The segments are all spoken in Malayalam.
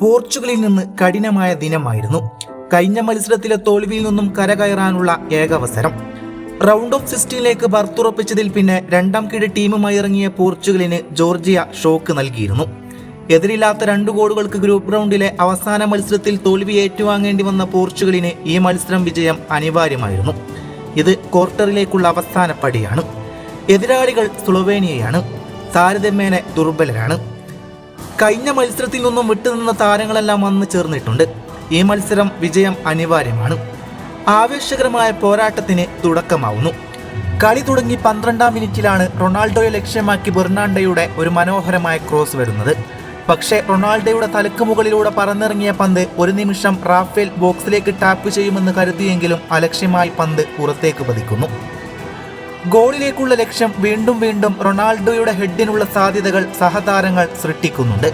പോർച്ചുഗലിൽ നിന്ന് കഠിനമായ ദിനമായിരുന്നു. കഴിഞ്ഞ മത്സരത്തിലെ തോൽവിയിൽ നിന്നും കരകയറാനുള്ള ഏകാവസരം. റൗണ്ട് ഓഫ് സിക്സ്റ്റീനിലേക്ക് ബർത്തുറപ്പിച്ചതിൽ പിന്നെ രണ്ടാം കിഴ ടീമുമായി ഇറങ്ങിയ പോർച്ചുഗലിന് ജോർജിയ ഷോക്ക് നൽകിയിരുന്നു. എതിരില്ലാത്ത രണ്ട് ഗോളുകൾക്ക് ഗ്രൂപ്പ് റൗണ്ടിലെ അവസാന മത്സരത്തിൽ തോൽവി ഏറ്റുവാങ്ങേണ്ടി വന്ന പോർച്ചുഗലിന് ഈ മത്സരം വിജയം അനിവാര്യമായിരുന്നു. ഇത് ക്വാർട്ടറിലേക്കുള്ള അവസാന പടിയാണ്. എതിരാളികൾ സ്ലൊവേനിയയാണ്. താരതമ്യേന ദുർബലരാണ്. കഴിഞ്ഞ മത്സരത്തിൽ നിന്നും വിട്ടുനിന്ന താരങ്ങളെല്ലാം വന്ന് ചേർന്നിട്ടുണ്ട്. ഈ മത്സരം വിജയം അനിവാര്യമാണ്. ആവേശകരമായ പോരാട്ടത്തിന് തുടക്കമാവുന്നു. കളി തുടങ്ങി പന്ത്രണ്ടാം മിനിറ്റിലാണ് റൊണാൾഡോയെ ലക്ഷ്യമാക്കി ബെർണാണ്ടയുടെ ഒരു മനോഹരമായ ക്രോസ് വരുന്നത്. പക്ഷേ റൊണാൾഡോയുടെ തലക്ക് മുകളിലൂടെ പറന്നിറങ്ങിയ പന്ത് ഒരു നിമിഷം റാഫേൽ ബോക്സിലേക്ക് ടാപ്പ് ചെയ്യുമെന്ന് കരുതിയെങ്കിലും അലക്ഷ്യമായി പന്ത് പുറത്തേക്ക് പതിക്കുന്നു. ഗോളിലേക്കുള്ള ലക്ഷ്യം വീണ്ടും വീണ്ടും റൊണാൾഡോയുടെ ഹെഡിനുള്ള സാധ്യതകൾ സഹതാരങ്ങൾ സൃഷ്ടിക്കുന്നുണ്ട്.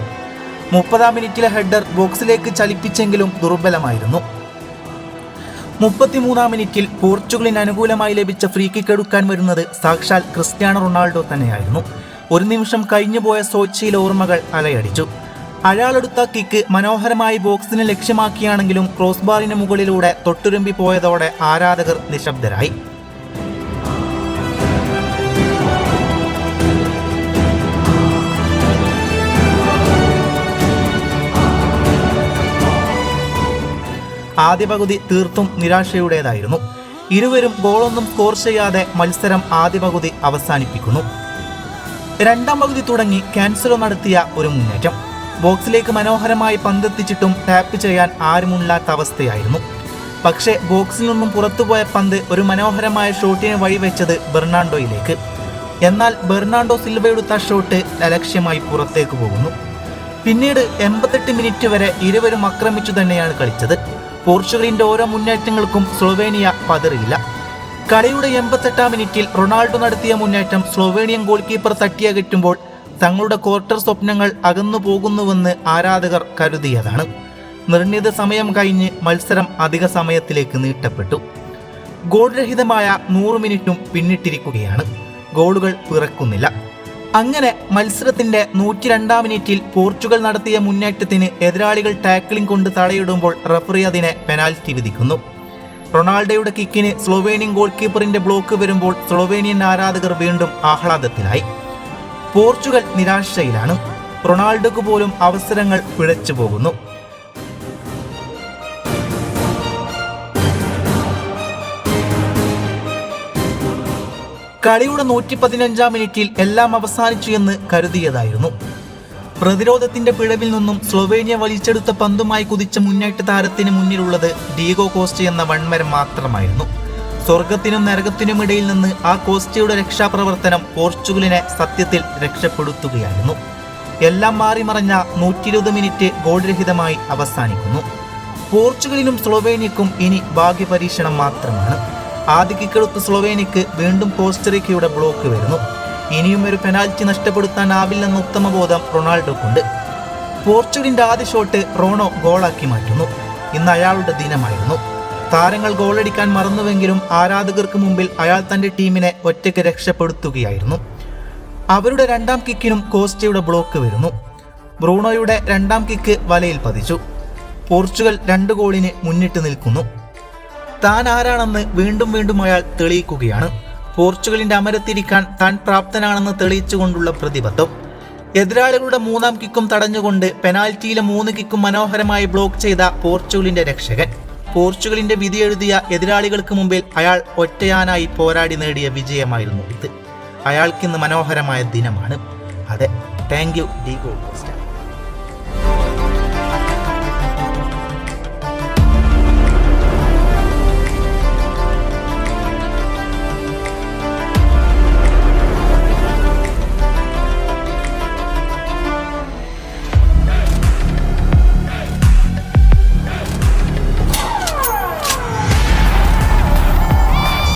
മുപ്പതാം മിനിറ്റിലെ ഹെഡർ ബോക്സിലേക്ക് ചലിപ്പിച്ചെങ്കിലും ദുർബലമായിരുന്നു. മുപ്പത്തിമൂന്നാം മിനിറ്റിൽ പോർച്ചുഗലിന് അനുകൂലമായി ലഭിച്ച ഫ്രീ കിക്ക് എടുക്കാൻ വരുന്നത് സാക്ഷാൽ ക്രിസ്ത്യാനോ റൊണാൾഡോ തന്നെയായിരുന്നു. ഒരു നിമിഷം കഴിഞ്ഞുപോയ സോച്ചിയിലെ ഓർമ്മകൾ അലയടിച്ചു. അയാളെടുത്ത കിക്ക് മനോഹരമായി ബോക്സിനെ ലക്ഷ്യമാക്കിയാണെങ്കിലും ക്രോസ് ബാറിന് മുകളിലൂടെ തൊട്ടുരുമ്പി പോയതോടെ ആരാധകർ നിശബ്ദരായി. ആദ്യ പകുതി തീർത്തും നിരാശയുടേതായിരുന്നു. ഇരുവരും ഗോളൊന്നും സ്കോർ ചെയ്യാതെ മത്സരം ആദ്യ പകുതി അവസാനിപ്പിക്കുന്നു. രണ്ടാം പകുതി തുടങ്ങി ക്യാൻസലോ നടത്തിയ ഒരു മുന്നേറ്റം. ബോക്സിലേക്ക് മനോഹരമായി പന്തെത്തിച്ചിട്ടും ടാപ്പ് ചെയ്യാൻ ആരുമില്ലാത്ത അവസ്ഥയായിരുന്നു. പക്ഷേ ബോക്സിൽ നിന്നും പുറത്തുപോയ പന്ത് ഒരു മനോഹരമായ ഷോട്ടിനെ വഴിവെച്ചത് ബെർണാണ്ടോയിലേക്ക്. എന്നാൽ ബെർണാണ്ടോ സിൽവയെടുത്ത ഷോട്ട് അലക്ഷ്യമായി പുറത്തേക്ക് പോകുന്നു. പിന്നീട് എൺപത്തെട്ട് മിനിറ്റ് വരെ ഇരുവരും ആക്രമിച്ചു തന്നെയാണ് കളിച്ചത്. പോർച്ചുഗലിന്റെ ഓരോ മുന്നേറ്റങ്ങൾക്കും സ്ലോവേനിയ പതറിയില്ല കളിയുടെ എൺപത്തെട്ടാം മിനിറ്റിൽ റൊണാൾഡോ നടത്തിയ മുന്നേറ്റം സ്ലോവേനിയൻ ഗോൾ കീപ്പർ തട്ടിയകറ്റുമ്പോൾ തങ്ങളുടെ ക്വാർട്ടർ സ്വപ്നങ്ങൾ അകന്നു പോകുന്നുവെന്ന് ആരാധകർ കരുതിയതാണ്. നിർണിത സമയം കഴിഞ്ഞ് മത്സരം അധിക സമയത്തിലേക്ക് നീട്ടപ്പെട്ടു. ഗോൾരഹിതമായ നൂറ് മിനിറ്റും പിന്നിട്ടിരിക്കുകയാണ്. ഗോളുകൾ പിറക്കുന്നില്ല. അങ്ങനെ മത്സരത്തിന്റെ നൂറ്റി രണ്ടാം മിനിറ്റിൽ പോർച്ചുഗൽ നടത്തിയ മുന്നേറ്റത്തിന് എതിരാളികൾ ടാക്കിളിംഗ് കൊണ്ട് തടയിടുമ്പോൾ റഫറി അതിനെ പെനാൽറ്റി വിധിക്കുന്നു. റൊണാൾഡോയുടെ കിക്കിന് സ്ലോവേനിയൻ ഗോൾ കീപ്പറിന്റെ ബ്ലോക്ക് വരുമ്പോൾ സ്ലോവേനിയൻ ആരാധകർ വീണ്ടും ആഹ്ലാദത്തിലായി. പോർച്ചുഗൽ നിരാശയിലാണ്. റൊണാൾഡോക്ക് പോലും അവസരങ്ങൾ പിഴച്ചു പോകുന്നു കളിയുടെ നൂറ്റി പതിനഞ്ചാം മിനിറ്റിൽ എല്ലാം അവസാനിച്ചു എന്ന് കരുതിയതായിരുന്നു. പ്രതിരോധത്തിന്റെ പിഴവിൽ നിന്നും സ്ലൊവേനിയ വലിച്ചെടുത്ത പന്തുമായി കുതിച്ച മുന്നേറ്റ താരത്തിന് മുന്നിലുള്ളത് ഡീഗോ കോസ്റ്റ് എന്ന വൺമരം മാത്രമായിരുന്നു. സ്വർഗത്തിനും നരകത്തിനും ഇടയിൽ നിന്ന് ആ കോസ്റ്റയുടെ രക്ഷാപ്രവർത്തനം പോർച്ചുഗലിനെ സത്യത്തിൽ രക്ഷപ്പെടുത്തുകയായിരുന്നു. എല്ലാം മാറിമറഞ്ഞ നൂറ്റി ഇരുപത് മിനിറ്റ് ഗോൾരഹിതമായി അവസാനിക്കുന്നു. പോർച്ചുഗലിനും സ്ലൊവേനിയക്കും ഇനി ഭാഗ്യപരീക്ഷണം മാത്രമാണ്. ആദ്യ കിക്കെടുത്ത സ്ലൊവേനിയക്ക് വീണ്ടും കോസ്റ്ററിക്കയുടെ ബ്ലോക്ക് വരുന്നു. ഇനിയും ഒരു പെനാൽറ്റി നഷ്ടപ്പെടുത്താനാവില്ലെന്ന ഉത്തമ ബോധം റൊണാൾഡോക്കുണ്ട്. പോർച്ചുഗലിന്റെ ആദ്യ ഷോട്ട് റോണോ ഗോളാക്കി മാറ്റുന്നു. ഇന്ന് അയാളുടെ ദിനമായിരുന്നു. താരങ്ങൾ ഗോളടിക്കാൻ മറന്നുവെങ്കിലും ആരാധകർക്ക് മുമ്പിൽ അയാൾ തന്റെ ടീമിനെ ഒറ്റയ്ക്ക് രക്ഷപ്പെടുത്തുകയായിരുന്നു. അവരുടെ രണ്ടാം കിക്കിനും കോസ്റ്റയുടെ ബ്ലോക്ക് വരുന്നു. ബ്രൂണോയുടെ രണ്ടാം കിക്ക് വലയിൽ പതിച്ചു. പോർച്ചുഗൽ രണ്ട് ഗോളിന് മുന്നിട്ട് നിൽക്കുന്നു. താൻ ആരാണെന്ന് വീണ്ടും വീണ്ടും അയാൾ തെളിയിക്കുകയാണ്. പോർച്ചുഗലിന്റെ അമരത്തിരിക്കാൻ താൻ പ്രാപ്തനാണെന്ന് തെളിയിച്ചുകൊണ്ടുള്ള പ്രതിബദ്ധം. എതിരാളികളുടെ മൂന്നാം കിക്കും തടഞ്ഞുകൊണ്ട് പെനാൽറ്റിയിലെ മൂന്ന് കിക്കും മനോഹരമായി ബ്ലോക്ക് ചെയ്ത പോർച്ചുഗലിന്റെ രക്ഷകൻ. പോർച്ചുഗലിന്റെ വിധി എഴുതിയ എതിരാളികൾക്ക് മുമ്പിൽ അയാൾ ഒറ്റയാനായി പോരാടി നേടിയ വിജയമായിരുന്നു ഇത്. അയാൾക്കിന്ന് മനോഹരമായ ദിനമാണ്. അതെ. Thank you D gold